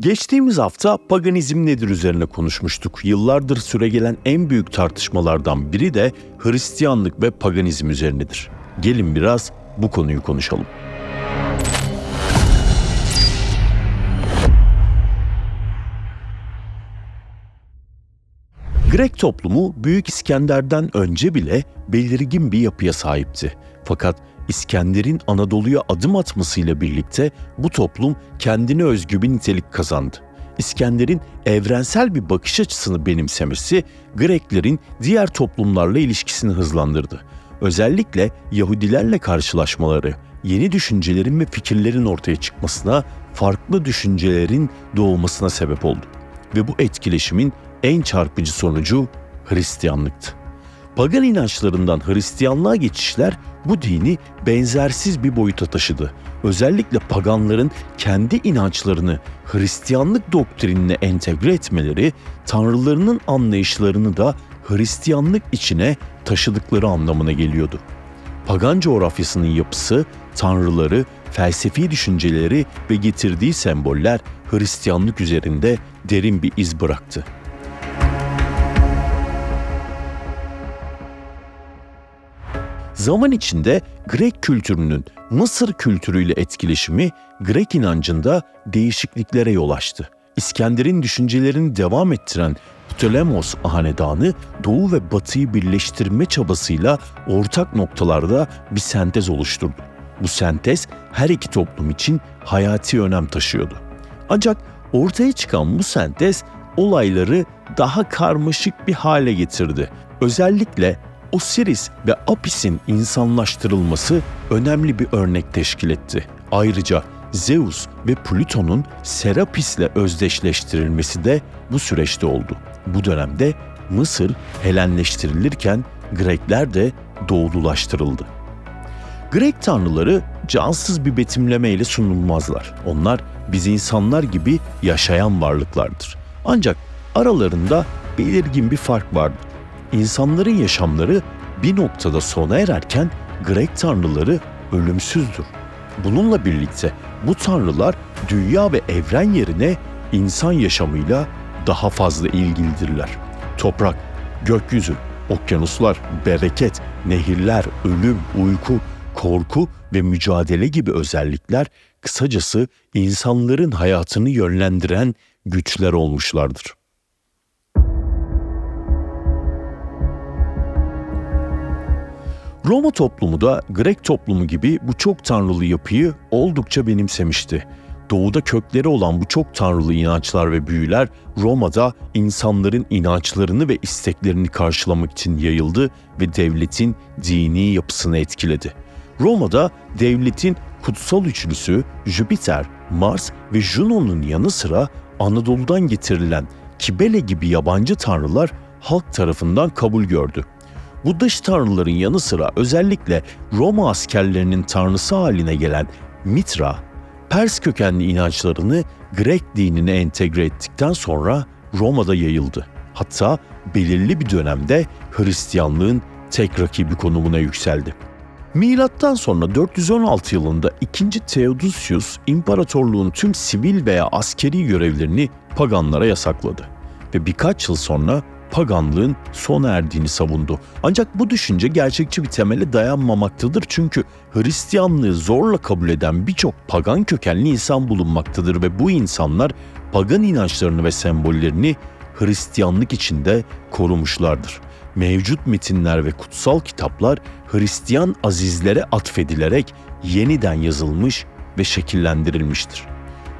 Geçtiğimiz hafta paganizm nedir üzerine konuşmuştuk. Yıllardır süregelen en büyük tartışmalardan biri de Hristiyanlık ve paganizm üzerinedir. Gelin biraz bu konuyu konuşalım. Grek toplumu Büyük İskender'den önce bile belirgin bir yapıya sahipti. Fakat İskender'in Anadolu'ya adım atmasıyla birlikte bu toplum kendine özgü bir nitelik kazandı. İskender'in evrensel bir bakış açısını benimsemesi Greklerin diğer toplumlarla ilişkisini hızlandırdı. Özellikle Yahudilerle karşılaşmaları, yeni düşüncelerin ve fikirlerin ortaya çıkmasına, farklı düşüncelerin doğmasına sebep oldu. Ve bu etkileşimin en çarpıcı sonucu Hristiyanlıktı. Pagan inançlarından Hristiyanlığa geçişler bu dini benzersiz bir boyuta taşıdı. Özellikle paganların kendi inançlarını Hristiyanlık doktrinine entegre etmeleri, tanrılarının anlayışlarını da Hristiyanlık içine taşıdıkları anlamına geliyordu. Pagan coğrafyasının yapısı, tanrıları, felsefi düşünceleri ve getirdiği semboller Hristiyanlık üzerinde derin bir iz bıraktı. Zaman içinde Grek kültürünün Mısır kültürüyle etkileşimi Grek inancında değişikliklere yol açtı. İskender'in düşüncelerini devam ettiren Ptolemos hanedanı Doğu ve Batı'yı birleştirme çabasıyla ortak noktalarda bir sentez oluşturdu. Bu sentez her iki toplum için hayati önem taşıyordu. Ancak ortaya çıkan bu sentez olayları daha karmaşık bir hale getirdi. Özellikle Osiris ve Apis'in insanlaştırılması önemli bir örnek teşkil etti. Ayrıca Zeus ve Plüton'un Serapis'le özdeşleştirilmesi de bu süreçte oldu. Bu dönemde Mısır Helenleştirilirken Grekler de doğululaştırıldı. Grek tanrıları cansız bir betimlemeyle sunulmazlar. Onlar biz insanlar gibi yaşayan varlıklardır. Ancak aralarında belirgin bir fark vardır. İnsanların yaşamları bir noktada sona ererken Grek tanrıları ölümsüzdür. Bununla birlikte bu tanrılar dünya ve evren yerine insan yaşamıyla daha fazla ilgilidirler. Toprak, gökyüzü, okyanuslar, bereket, nehirler, ölüm, uyku, korku ve mücadele gibi özellikler kısacası insanların hayatını yönlendiren güçler olmuşlardır. Roma toplumu da Grek toplumu gibi bu çok tanrılı yapıyı oldukça benimsemişti. Doğuda kökleri olan bu çok tanrılı inançlar ve büyüler Roma'da insanların inançlarını ve isteklerini karşılamak için yayıldı ve devletin dini yapısını etkiledi. Roma'da devletin kutsal üçlüsü Jüpiter, Mars ve Juno'nun yanı sıra Anadolu'dan getirilen Kibele gibi yabancı tanrılar halk tarafından kabul gördü. Bu dış tanrıların yanı sıra özellikle Roma askerlerinin tanrısı haline gelen Mitra, Pers kökenli inançlarını Grek dinine entegre ettikten sonra Roma'da yayıldı. Hatta belirli bir dönemde Hristiyanlığın tek rakibi konumuna yükseldi. Milattan sonra 416 yılında 2. Theodosius imparatorluğun tüm sivil veya askeri görevlerini paganlara yasakladı ve birkaç yıl sonra paganlığın sona erdiğini savundu. Ancak bu düşünce gerçekçi bir temele dayanmamaktadır çünkü Hristiyanlığı zorla kabul eden birçok pagan kökenli insan bulunmaktadır ve bu insanlar pagan inançlarını ve sembollerini Hristiyanlık içinde korumuşlardır. Mevcut metinler ve kutsal kitaplar Hristiyan azizlere atfedilerek yeniden yazılmış ve şekillendirilmiştir.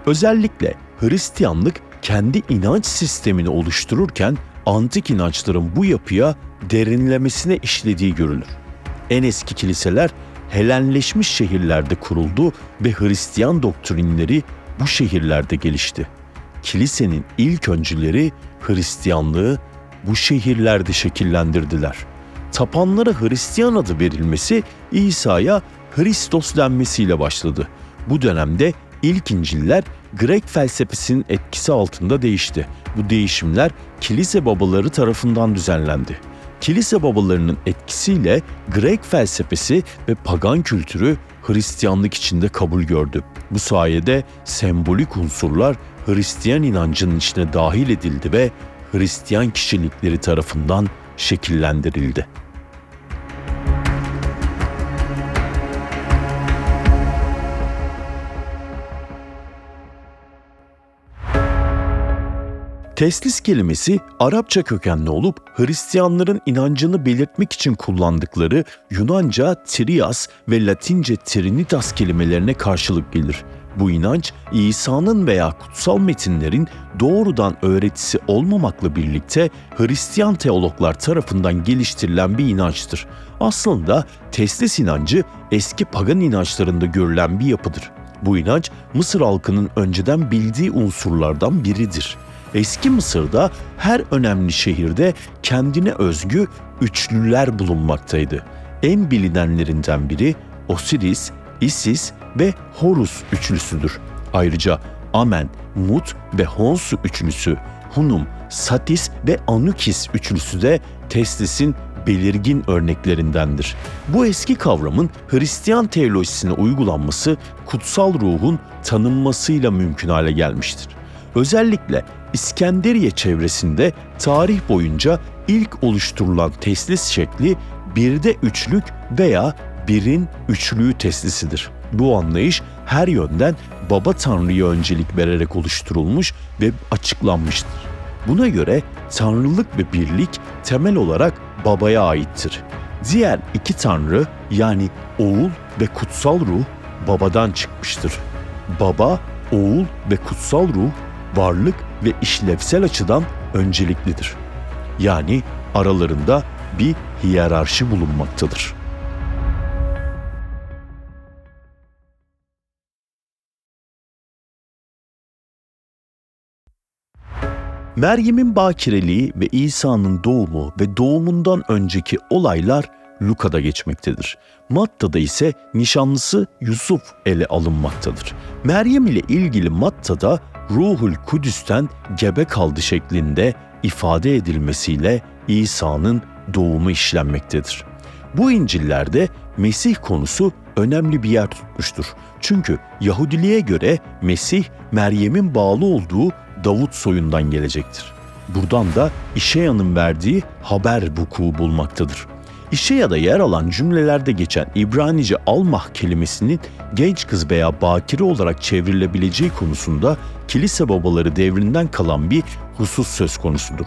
Özellikle Hristiyanlık kendi inanç sistemini oluştururken antik inançların bu yapıya derinlemesine işlediği görülür. En eski kiliseler Helenleşmiş şehirlerde kuruldu ve Hristiyan doktrinleri bu şehirlerde gelişti. Kilisenin ilk öncüleri Hristiyanlığı bu şehirlerde şekillendirdiler. Tapanlara Hristiyan adı verilmesi İsa'ya Hristos denmesiyle başladı. Bu dönemde ilk İncil'ler Grek felsefesinin etkisi altında değişti. Bu değişimler kilise babaları tarafından düzenlendi. kilise babalarının etkisiyle Grek felsefesi ve pagan kültürü Hristiyanlık içinde kabul gördü. Bu sayede sembolik unsurlar Hristiyan inancının içine dahil edildi ve Hristiyan kişilikleri tarafından şekillendirildi. Teslis kelimesi Arapça kökenli olup Hristiyanların inancını belirtmek için kullandıkları Yunanca trias ve Latince trinitas kelimelerine karşılık gelir. Bu inanç İsa'nın veya kutsal metinlerin doğrudan öğretisi olmamakla birlikte Hristiyan teologlar tarafından geliştirilen bir inançtır. Aslında teslis inancı eski pagan inançlarında görülen bir yapıdır. Bu inanç Mısır halkının önceden bildiği unsurlardan biridir. Eski Mısır'da her önemli şehirde kendine özgü üçlüler bulunmaktaydı. En bilinenlerinden biri Osiris, Isis ve Horus üçlüsüdür. Ayrıca Amen, Mut ve Honsu üçlüsü, Hunum, Satis ve Anukis üçlüsü de Teslis'in belirgin örneklerindendir. Bu eski kavramın Hristiyan teolojisine uygulanması kutsal ruhun tanınmasıyla mümkün hale gelmiştir. Özellikle İskenderiye çevresinde tarih boyunca ilk oluşturulan teslis şekli birde üçlük veya birin üçlüğü teslisidir. Bu anlayış her yönden baba tanrıya öncelik vererek oluşturulmuş ve açıklanmıştır. Buna göre tanrılık ve birlik temel olarak babaya aittir. Diğer iki tanrı yani oğul ve kutsal ruh babadan çıkmıştır. Baba, oğul ve kutsal ruh varlık ve işlevsel açıdan önceliklidir. Yani aralarında bir hiyerarşi bulunmaktadır. Meryem'in bakireliği ve İsa'nın doğumu ve doğumundan önceki olaylar Luka'da geçmektedir. Matta'da ise nişanlısı Yusuf ele alınmaktadır. Meryem ile ilgili Matta'da Ruhul Kudüs'ten gebe kaldı şeklinde ifade edilmesiyle İsa'nın doğumu işlenmektedir. Bu İncil'lerde Mesih konusu önemli bir yer tutmuştur. Çünkü Yahudiliğe göre Mesih Meryem'in bağlı olduğu Davut soyundan gelecektir. Buradan da İşeya'nın verdiği haber vuku bulmaktadır. İşeya'da yer alan cümlelerde geçen İbranice almah kelimesinin genç kız veya bakire olarak çevrilebileceği konusunda kilise babaları devrinden kalan bir husus söz konusudur.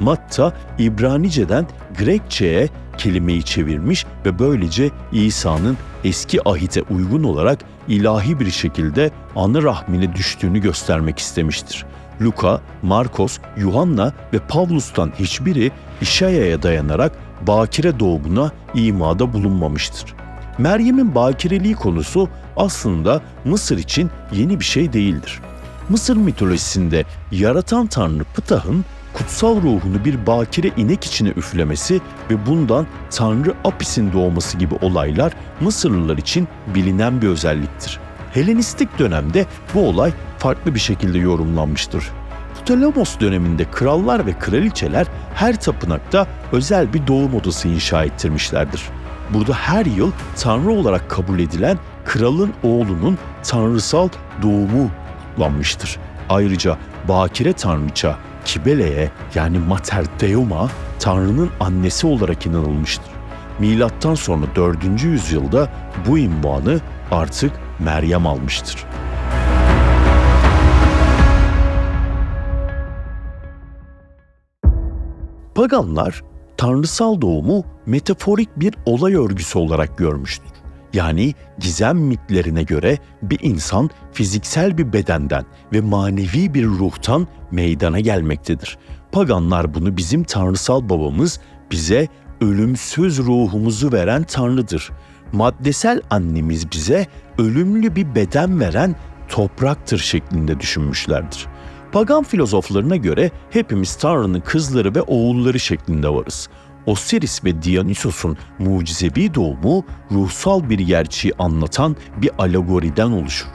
Matta İbranice'den Grekçe'ye kelimeyi çevirmiş ve böylece İsa'nın eski ahite uygun olarak ilahi bir şekilde anı rahmine düştüğünü göstermek istemiştir. Luka, Markos, Yuhanna ve Pavlus'tan hiçbiri İşaya'ya dayanarak bakire doğumuna imada bulunmamıştır. Meryem'in bakireliği konusu aslında Mısır için yeni bir şey değildir. Mısır mitolojisinde yaratan tanrı Ptah'ın kutsal ruhunu bir bakire inek içine üflemesi ve bundan tanrı Apis'in doğması gibi olaylar Mısırlılar için bilinen bir özelliktir. Helenistik dönemde bu olay farklı bir şekilde yorumlanmıştır. Ptolemos döneminde krallar ve kraliçeler her tapınakta özel bir doğum odası inşa ettirmişlerdir. Burada her yıl tanrı olarak kabul edilen kralın oğlunun tanrısal doğumu kutlanmıştır. Ayrıca bakire tanrıça Kibele'ye yani Mater Deum'a tanrının annesi olarak inanılmıştır. Milattan sonra 4. yüzyılda bu ünvanı artık Meryem almıştır. Paganlar tanrısal doğumu metaforik bir olay örgüsü olarak görmüştür. Yani gizem mitlerine göre bir insan fiziksel bir bedenden ve manevi bir ruhtan meydana gelmektedir. Paganlar bunu bizim tanrısal babamız bize ölümsüz ruhumuzu veren tanrıdır. Maddesel annemiz bize ölümlü bir beden veren topraktır şeklinde düşünmüşlerdir. Pagan filozoflarına göre hepimiz Tanrı'nın kızları ve oğulları şeklinde varız. Osiris ve Dionysos'un mucizevi doğumu ruhsal bir gerçeği anlatan bir alegoriden oluşur.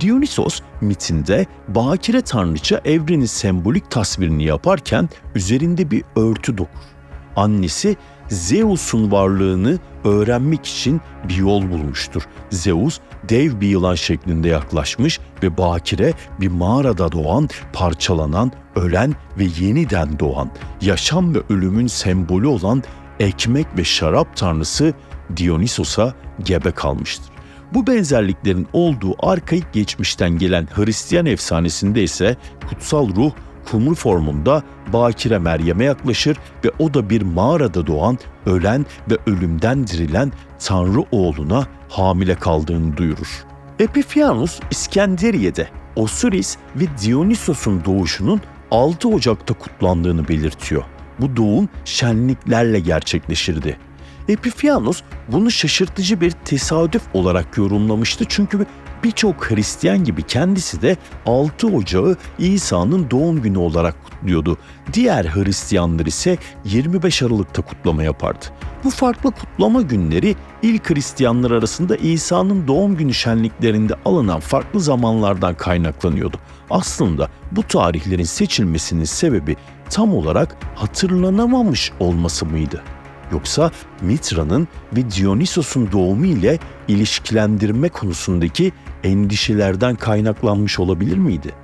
Dionysos mitinde bakire tanrıça evrenin sembolik tasvirini yaparken üzerinde bir örtü dokur. annesi Zeus'un varlığını öğrenmek için bir yol bulmuştur. Zeus dev bir yılan şeklinde yaklaşmış ve Bakire bir mağarada doğan, parçalanan, ölen ve yeniden doğan, yaşam ve ölümün sembolü olan ekmek ve şarap tanrısı Dionysos'a gebe kalmıştır. Bu benzerliklerin olduğu arkaik geçmişten gelen Hristiyan efsanesinde ise kutsal ruh kumru formunda Bakire Meryem'e yaklaşır ve o da bir mağarada doğan, ölen ve ölümden dirilen Tanrı oğluna hamile kaldığını duyurur. Epifyanus İskenderiye'de Osiris ve Dionysos'un doğuşunun 6 Ocak'ta kutlandığını belirtiyor. Bu doğum şenliklerle gerçekleşirdi. Epifyanus bunu şaşırtıcı bir tesadüf olarak yorumlamıştı çünkü birçok Hristiyan gibi kendisi de 6 Ocağı İsa'nın doğum günü olarak kutluyordu. Diğer Hristiyanlar ise 25 Aralık'ta kutlama yapardı. Bu farklı kutlama günleri ilk Hristiyanlar arasında İsa'nın doğum günü şenliklerinde alınan farklı zamanlardan kaynaklanıyordu. Aslında bu tarihlerin seçilmesinin sebebi tam olarak hatırlanamamış olması mıydı? Yoksa Mitra'nın ve Dionysos'un doğumu ile ilişkilendirme konusundaki endişelerden kaynaklanmış olabilir miydi?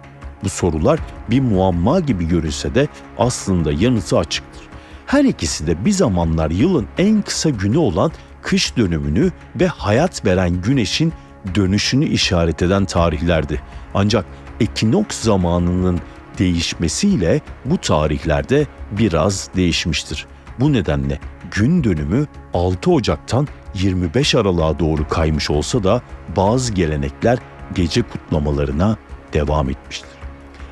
Bu sorular bir muamma gibi görünse de aslında yanıtı açıktır. Her ikisi de bir zamanlar yılın en kısa günü olan kış dönümünü ve hayat veren güneşin dönüşünü işaret eden tarihlerdi. Ancak ekinoks zamanının değişmesiyle bu tarihlerde biraz değişmiştir. Bu nedenle gün dönümü 6 Ocak'tan 25 Aralık'a doğru kaymış olsa da bazı gelenekler gece kutlamalarına devam etmiştir.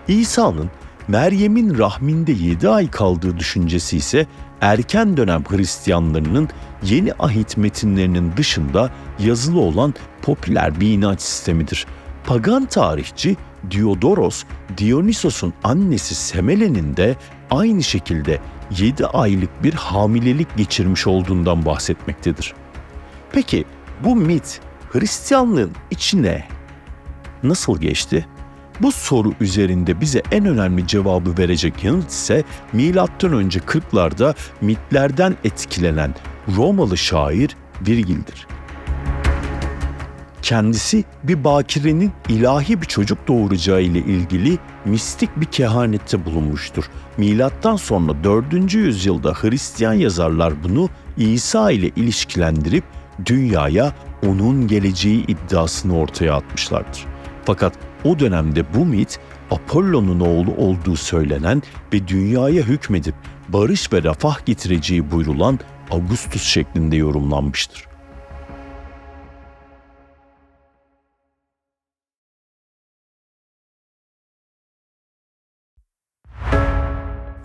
İsa'nın Meryem'in rahminde 7 ay kaldığı düşüncesi ise erken dönem Hristiyanlarının yeni ahit metinlerinin dışında yazılı olan popüler bir inanç sistemidir. Pagan tarihçi Diodoros, Dionysos'un annesi Semele'nin de aynı şekilde 7 aylık bir hamilelik geçirmiş olduğundan bahsetmektedir. Peki bu mit Hristiyanlığın içine nasıl geçti? Bu soru üzerinde bize en önemli cevabı verecek yanıt ise milattan önce 40'larda mitlerden etkilenen Romalı şair Virgil'dir. Kendisi bir bakirenin ilahi bir çocuk doğuracağı ile ilgili mistik bir kehanette bulunmuştur. Milattan sonra 4. yüzyılda Hristiyan yazarlar bunu İsa ile ilişkilendirip dünyaya onun geleceği iddiasını ortaya atmışlardır. Fakat o dönemde bu mit Apollo'nun oğlu olduğu söylenen ve dünyaya hükmedip barış ve refah getireceği buyrulan Augustus şeklinde yorumlanmıştır.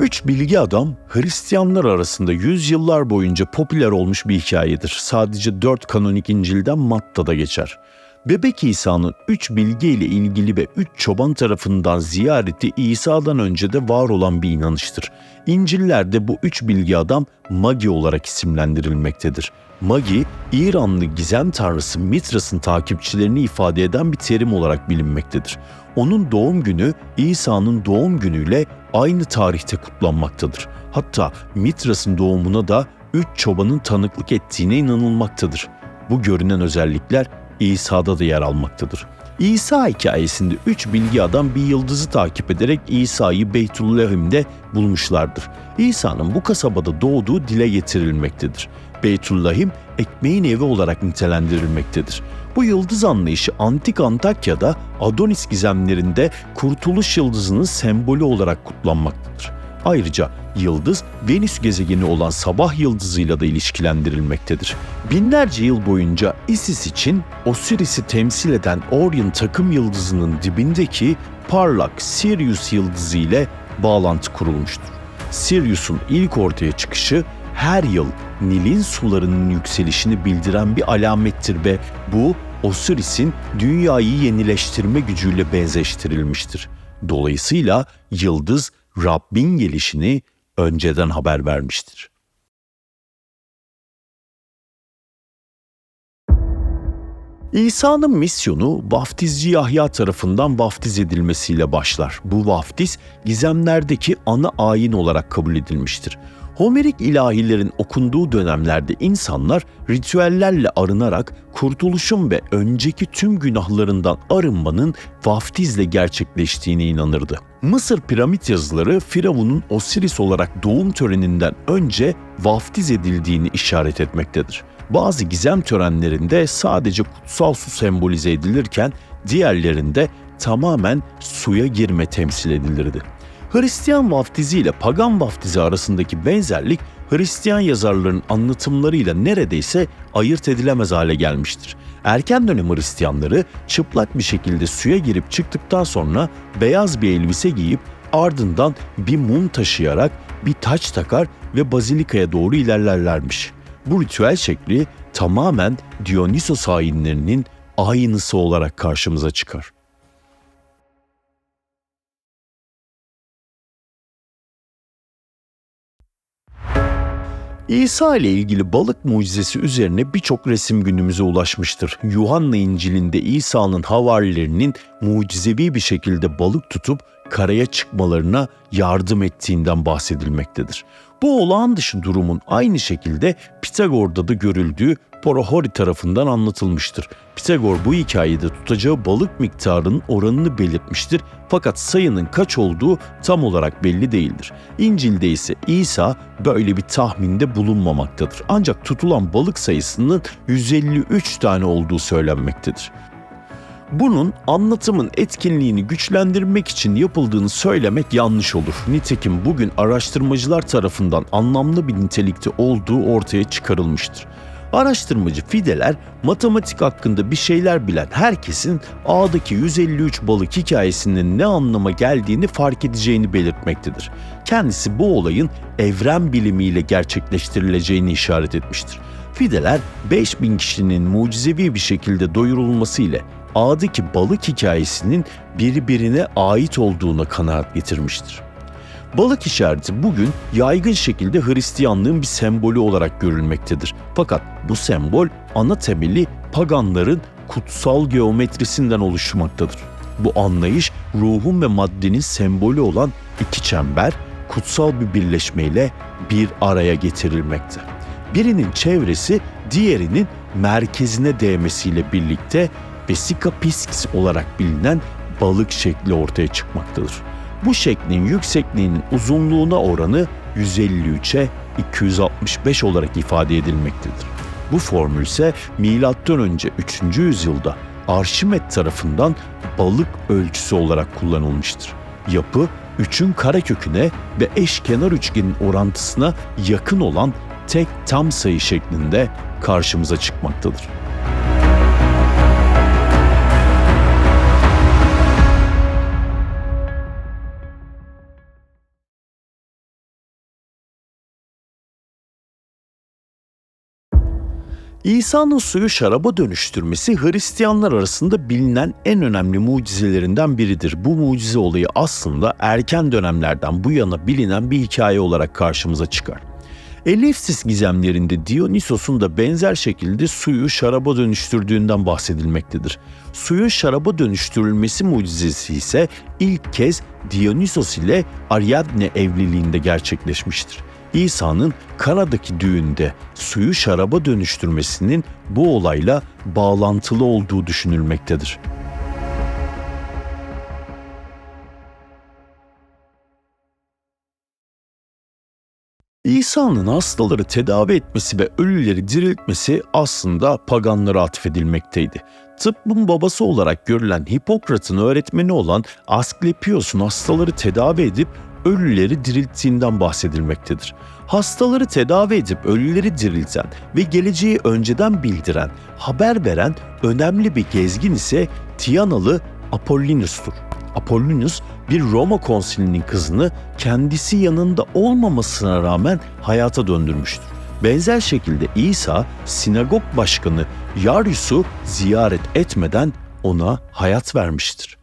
Üç bilgi adam Hristiyanlar arasında yüzyıllar boyunca popüler olmuş bir hikayedir. Sadece dört kanonik İncil'den Matta'da geçer. Bebek İsa'nın üç bilgi ile ilgili ve üç çoban tarafından ziyareti İsa'dan önce de var olan bir inanıştır. İncil'lerde bu üç bilgi adam Magi olarak isimlendirilmektedir. Magi, İranlı gizem tanrısı Mitras'ın takipçilerini ifade eden bir terim olarak bilinmektedir. Onun doğum günü İsa'nın doğum günüyle aynı tarihte kutlanmaktadır. Hatta Mitras'ın doğumuna da üç çobanın tanıklık ettiğine inanılmaktadır. Bu görünen özellikler İsa'da da yer almaktadır. İsa hikayesinde üç bilgi adam bir yıldızı takip ederek İsa'yı Beytullahim'de bulmuşlardır. İsa'nın bu kasabada doğduğu dile getirilmektedir. Beytullahim ekmeğin evi olarak nitelendirilmektedir. Bu yıldız anlayışı antik Antakya'da Adonis gizemlerinde kurtuluş yıldızının sembolü olarak kutlanmaktadır. Ayrıca yıldız Venüs gezegeni olan sabah yıldızıyla da ilişkilendirilmektedir. Binlerce yıl boyunca Isis için Osiris'i temsil eden Orion takım yıldızının dibindeki parlak Sirius yıldızı ile bağlantı kurulmuştur. Sirius'un ilk ortaya çıkışı her yıl Nil'in sularının yükselişini bildiren bir alamettir ve bu Osiris'in dünyayı yenileştirme gücüyle benzeştirilmiştir. Dolayısıyla yıldız Rabbin gelişini önceden haber vermiştir. İsa'nın misyonu vaftizci Yahya tarafından vaftiz edilmesiyle başlar. Bu vaftiz gizemlerdeki ana ayin olarak kabul edilmiştir. Homerik ilahilerin okunduğu dönemlerde insanlar ritüellerle arınarak kurtuluşun ve önceki tüm günahlarından arınmanın vaftizle gerçekleştiğine inanırdı. Mısır piramit yazıları Firavun'un Osiris olarak doğum töreninden önce vaftiz edildiğini işaret etmektedir. Bazı gizem törenlerinde sadece kutsal su sembolize edilirken diğerlerinde tamamen suya girme temsil edilirdi. Hristiyan vaftizi ile pagan vaftizi arasındaki benzerlik Hristiyan yazarların anlatımlarıyla neredeyse ayırt edilemez hale gelmiştir. Erken dönem Hristiyanları çıplak bir şekilde suya girip çıktıktan sonra beyaz bir elbise giyip ardından bir mum taşıyarak bir taç takar ve bazilikaya doğru ilerlerlermiş. Bu ritüel şekli tamamen Dionysos hainlerinin aynısı olarak karşımıza çıkar. İsa ile ilgili balık mucizesi üzerine birçok resim günümüze ulaşmıştır. Yuhanna İncil'inde İsa'nın havarilerinin mucizevi bir şekilde balık tutup karaya çıkmalarına yardım ettiğinden bahsedilmektedir. Bu olağan dışı durumun aynı şekilde Pitagor'da da görüldüğü Porohori tarafından anlatılmıştır. Pitagor bu hikayede tutacağı balık miktarının oranını belirtmiştir fakat sayının kaç olduğu tam olarak belli değildir. İncil'de ise İsa böyle bir tahminde bulunmamaktadır. Ancak tutulan balık sayısının 153 tane olduğu söylenmektedir. Bunun anlatımın etkinliğini güçlendirmek için yapıldığını söylemek yanlış olur. Nitekim bugün araştırmacılar tarafından anlamlı bir nitelikte olduğu ortaya çıkarılmıştır. Araştırmacı Fideler matematik hakkında bir şeyler bilen herkesin A'daki 153 balık hikayesinin ne anlama geldiğini fark edeceğini belirtmektedir. Kendisi bu olayın evren bilimiyle gerçekleştirileceğini işaret etmiştir. Fideler 5000 kişinin mucizevi bir şekilde doyurulması ile A'daki balık hikayesinin birbirine ait olduğuna kanaat getirmiştir. Balık işareti bugün yaygın şekilde Hristiyanlığın bir sembolü olarak görülmektedir. Fakat bu sembol ana temeli paganların kutsal geometrisinden oluşmaktadır. Bu anlayış ruhun ve maddenin sembolü olan iki çember kutsal bir birleşmeyle bir araya getirilmekte. Birinin çevresi diğerinin merkezine değmesiyle birlikte Vesica piscis olarak bilinen balık şekli ortaya çıkmaktadır. Bu şeklin yüksekliğinin uzunluğuna oranı 153'e 265 olarak ifade edilmektedir. Bu formül ise M.Ö. 3. yüzyılda Arşimet tarafından balık ölçüsü olarak kullanılmıştır. Yapı 3'ün kareköküne ve eşkenar üçgenin orantısına yakın olan tek tam sayı şeklinde karşımıza çıkmaktadır. İsa'nın suyu şaraba dönüştürmesi Hristiyanlar arasında bilinen en önemli mucizelerinden biridir. Bu mucize olayı aslında erken dönemlerden bu yana bilinen bir hikaye olarak karşımıza çıkar. Elefsis gizemlerinde Dionysos'un da benzer şekilde suyu şaraba dönüştürdüğünden bahsedilmektedir. Suyun şaraba dönüştürülmesi mucizesi ise ilk kez Dionysos ile Ariadne evliliğinde gerçekleşmiştir. İsa'nın Kana'daki düğünde suyu şaraba dönüştürmesinin bu olayla bağlantılı olduğu düşünülmektedir. İsa'nın hastaları tedavi etmesi ve ölüleri diriltmesi aslında paganlara atfedilmekteydi. Tıbbın babası olarak görülen Hipokrat'ın öğretmeni olan Asklepios'un hastaları tedavi edip ölüleri dirilttiğinden bahsedilmektedir. Hastaları tedavi edip ölüleri dirilten ve geleceği önceden bildiren, haber veren önemli bir gezgin ise Tiyanalı Apollinus'tur. Apollonius bir Roma konsilinin kızını kendisi yanında olmamasına rağmen hayata döndürmüştür. Benzer şekilde İsa sinagog başkanı Yarius'u ziyaret etmeden ona hayat vermiştir.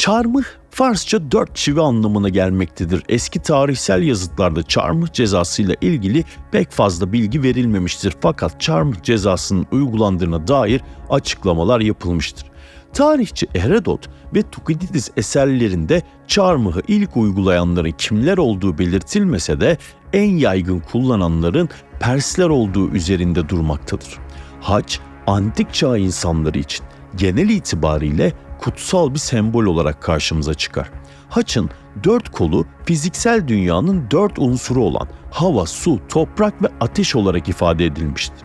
Çarmıh Farsça dört çivi anlamına gelmektedir. Eski tarihsel yazıtlarda çarmıh cezasıyla ilgili pek fazla bilgi verilmemiştir. Fakat çarmıh cezasının uygulandığına dair açıklamalar yapılmıştır. Tarihçi Herodot ve Thukydides eserlerinde çarmıhı ilk uygulayanların kimler olduğu belirtilmese de en yaygın kullananların Persler olduğu üzerinde durmaktadır. Hac, antik çağ insanları için genel itibariyle kutsal bir sembol olarak karşımıza çıkar. Haç'ın dört kolu fiziksel dünyanın dört unsuru olan hava, su, toprak ve ateş olarak ifade edilmiştir.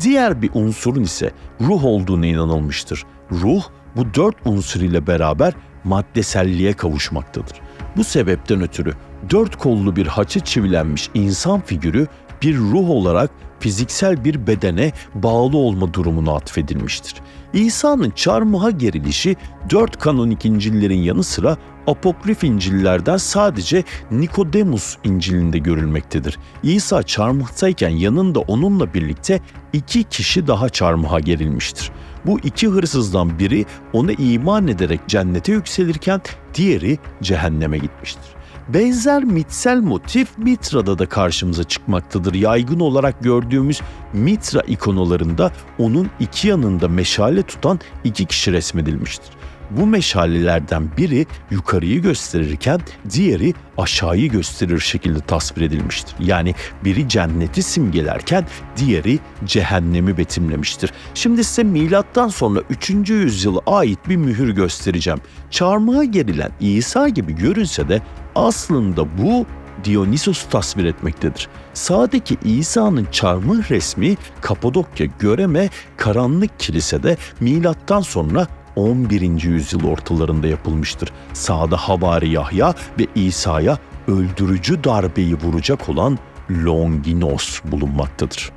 Diğer bir unsurun ise ruh olduğuna inanılmıştır. Ruh bu dört unsur ile beraber maddeselliğe kavuşmaktadır. Bu sebepten ötürü dört kollu bir haça çivilenmiş insan figürü bir ruh olarak fiziksel bir bedene bağlı olma durumuna atfedilmiştir. İsa'nın çarmıha gerilişi dört kanonik İncil'lerin yanı sıra apokrif İncil'lerden sadece Nikodemus İncil'inde görülmektedir. İsa çarmıhtayken yanında onunla birlikte iki kişi daha çarmıha gerilmiştir. Bu iki hırsızdan biri ona iman ederek cennete yükselirken diğeri cehenneme gitmiştir. Benzer mitsel motif Mitra'da da karşımıza çıkmaktadır. Yaygın olarak gördüğümüz Mitra ikonolarında onun iki yanında meşale tutan iki kişi resmedilmiştir. Bu meşalelerden biri yukarıyı gösterirken diğeri aşağıyı gösterir şekilde tasvir edilmiştir. Yani biri cenneti simgelerken diğeri cehennemi betimlemiştir. Şimdi size milattan sonra 3. yüzyıla ait bir mühür göstereceğim. Çarmıha gerilen İsa gibi görünse de aslında bu Dionysos tasvir etmektedir. Sağdaki İsa'nın çarmıh resmi Kapadokya Göreme Karanlık Kilise'de milattan sonra 11. yüzyıl ortalarında yapılmıştır. Sağda Havari Yahya ve İsa'ya öldürücü darbeyi vuracak olan Longinos bulunmaktadır.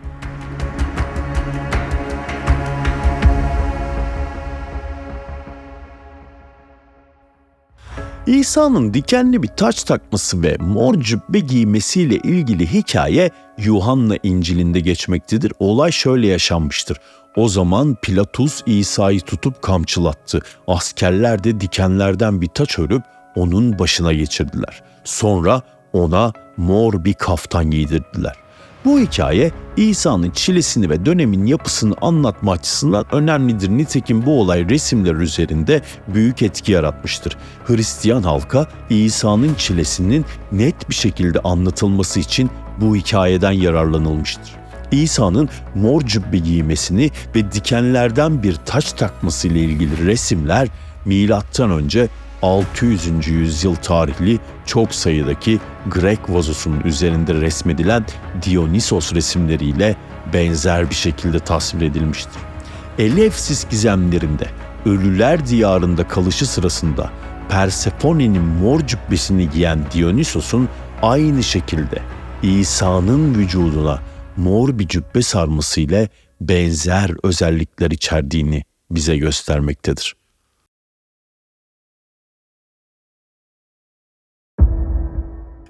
İsa'nın dikenli bir taç takması ve mor cübbe giymesiyle ilgili hikaye Yuhanna İncil'inde geçmektedir. Olay şöyle yaşanmıştır. O zaman Pilatus İsa'yı tutup kamçılattı. Askerler de dikenlerden bir taç örüp onun başına geçirdiler. Sonra ona mor bir kaftan giydirdiler. Bu hikaye İsa'nın çilesini ve dönemin yapısını anlatma açısından önemlidir. Nitekim bu olay resimler üzerinde büyük etki yaratmıştır. Hristiyan halka İsa'nın çilesinin net bir şekilde anlatılması için bu hikayeden yararlanılmıştır. İsa'nın mor cübbe giymesini ve dikenlerden bir taç takması ile ilgili resimler milattan önce 600. yüzyıl tarihli çok sayıdaki Grek vazosunun üzerinde resmedilen Dionysos resimleriyle benzer bir şekilde tasvir edilmiştir. Elefsis gizemlerinde ölüler diyarında kalışı sırasında Persephone'nin mor cübbesini giyen Dionysos'un aynı şekilde İsa'nın vücuduna mor bir cübbe sarması ile benzer özellikler içerdiğini bize göstermektedir.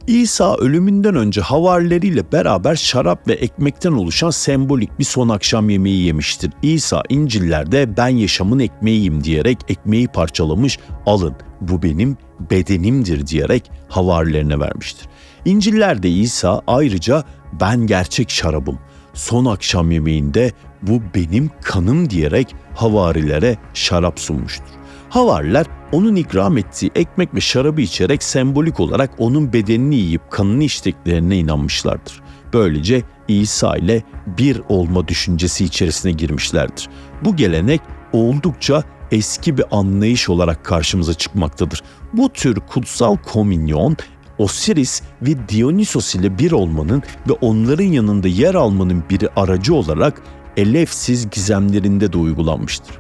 İsa ölümünden önce havarileriyle beraber şarap ve ekmekten oluşan sembolik bir son akşam yemeği yemiştir. İsa İncil'lerde ben yaşamın ekmeğiyim diyerek ekmeği parçalamış, alın bu benim bedenimdir diyerek havarilerine vermiştir. İncil'lerde İsa ayrıca ben gerçek şarabım. Son akşam yemeğinde bu benim kanım diyerek havarilere şarap sunmuştur. Havariler onun ikram ettiği ekmek ve şarabı içerek sembolik olarak onun bedenini yiyip kanını içtiklerine inanmışlardır. Böylece İsa ile bir olma düşüncesi içerisine girmişlerdir. Bu gelenek oldukça eski bir anlayış olarak karşımıza çıkmaktadır. Bu tür kutsal komünyon Osiris ve Dionysos ile bir olmanın ve onların yanında yer almanın biri aracı olarak elefsiz gizemlerinde de uygulanmıştır.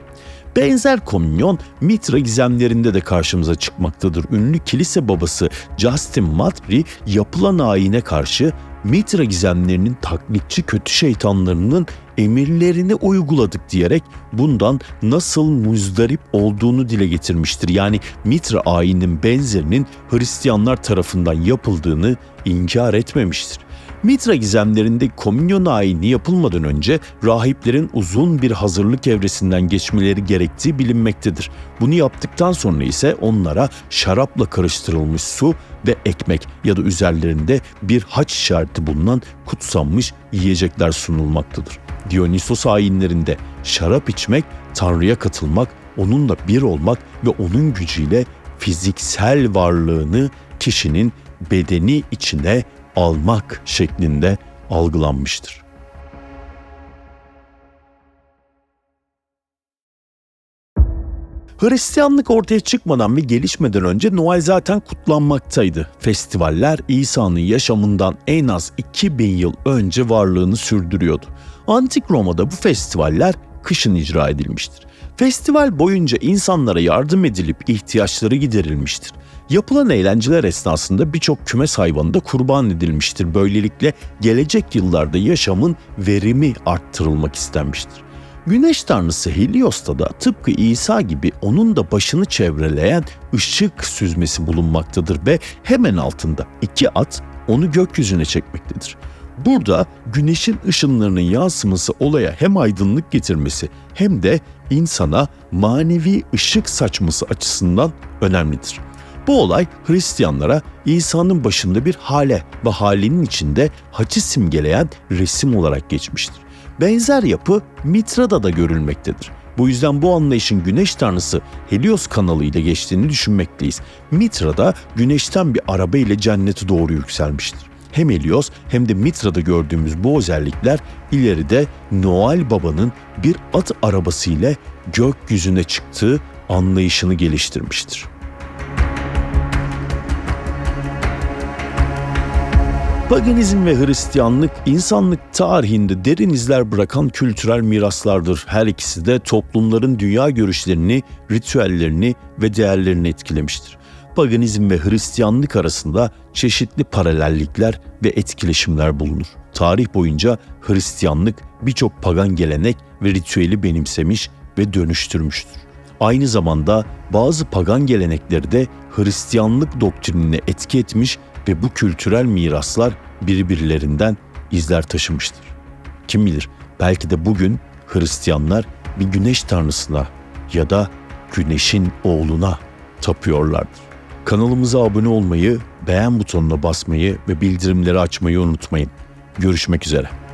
Benzer komünyon Mitra gizemlerinde de karşımıza çıkmaktadır. Ünlü kilise babası Justin Matri yapılan ayine karşı Mitra gizemlerinin taklitçi kötü şeytanlarının emirlerini uyguladık diyerek bundan nasıl muzdarip olduğunu dile getirmiştir. Yani Mitra ayinin benzerinin Hristiyanlar tarafından yapıldığını inkar etmemiştir. Mitra gizemlerinde komünyon ayini yapılmadan önce rahiplerin uzun bir hazırlık evresinden geçmeleri gerektiği bilinmektedir. Bunu yaptıktan sonra ise onlara şarapla karıştırılmış su ve ekmek ya da üzerlerinde bir haç işareti bulunan kutsanmış yiyecekler sunulmaktadır. Dionysos ayinlerinde şarap içmek, Tanrı'ya katılmak, onunla bir olmak ve onun gücüyle fiziksel varlığını kişinin bedeni içine almak şeklinde algılanmıştır. Hristiyanlık ortaya çıkmadan ve gelişmeden önce Noel zaten kutlanmaktaydı. Festivaller İsa'nın yaşamından en az 2000 yıl önce varlığını sürdürüyordu. Antik Roma'da bu festivaller kışın icra edilmiştir. Festival boyunca insanlara yardım edilip ihtiyaçları giderilmiştir. Yapılan eğlenceler esnasında birçok kümes hayvanı da kurban edilmiştir. Böylelikle gelecek yıllarda yaşamın verimi arttırılmak istenmiştir. Güneş tanrısı Helios'ta da tıpkı İsa gibi onun da başını çevreleyen ışık süzmesi bulunmaktadır ve hemen altında iki at onu gökyüzüne çekmektedir. Burada güneşin ışınlarının yansıması olaya hem aydınlık getirmesi hem de insana manevi ışık saçması açısından önemlidir. Bu olay Hristiyanlara İsa'nın başında bir hale ve halenin içinde haçı simgeleyen resim olarak geçmiştir. Benzer yapı Mitra'da da görülmektedir. Bu yüzden bu anlayışın güneş tanrısı Helios kanalı ile geçtiğini düşünmekteyiz. Mitra'da güneşten bir araba ile cennete doğru yükselmiştir. Hem Helios hem de Mitra'da gördüğümüz bu özellikler ileride Noel Baba'nın bir at arabası ile gökyüzüne çıktığı anlayışını geliştirmiştir. Paganizm ve Hristiyanlık insanlık tarihinde derin izler bırakan kültürel miraslardır. Her ikisi de toplumların dünya görüşlerini, ritüellerini ve değerlerini etkilemiştir. Paganizm ve Hristiyanlık arasında çeşitli paralellikler ve etkileşimler bulunur. Tarih boyunca Hristiyanlık birçok pagan gelenek ve ritüeli benimsemiş ve dönüştürmüştür. Aynı zamanda bazı pagan gelenekleri de Hristiyanlık doktrinine etki etmiş ve bu kültürel miraslar birbirlerinden izler taşımıştır. Kim bilir belki de bugün Hristiyanlar bir güneş tanrısına ya da güneşin oğluna tapıyorlardır. Kanalımıza abone olmayı, beğen butonuna basmayı ve bildirimleri açmayı unutmayın. Görüşmek üzere.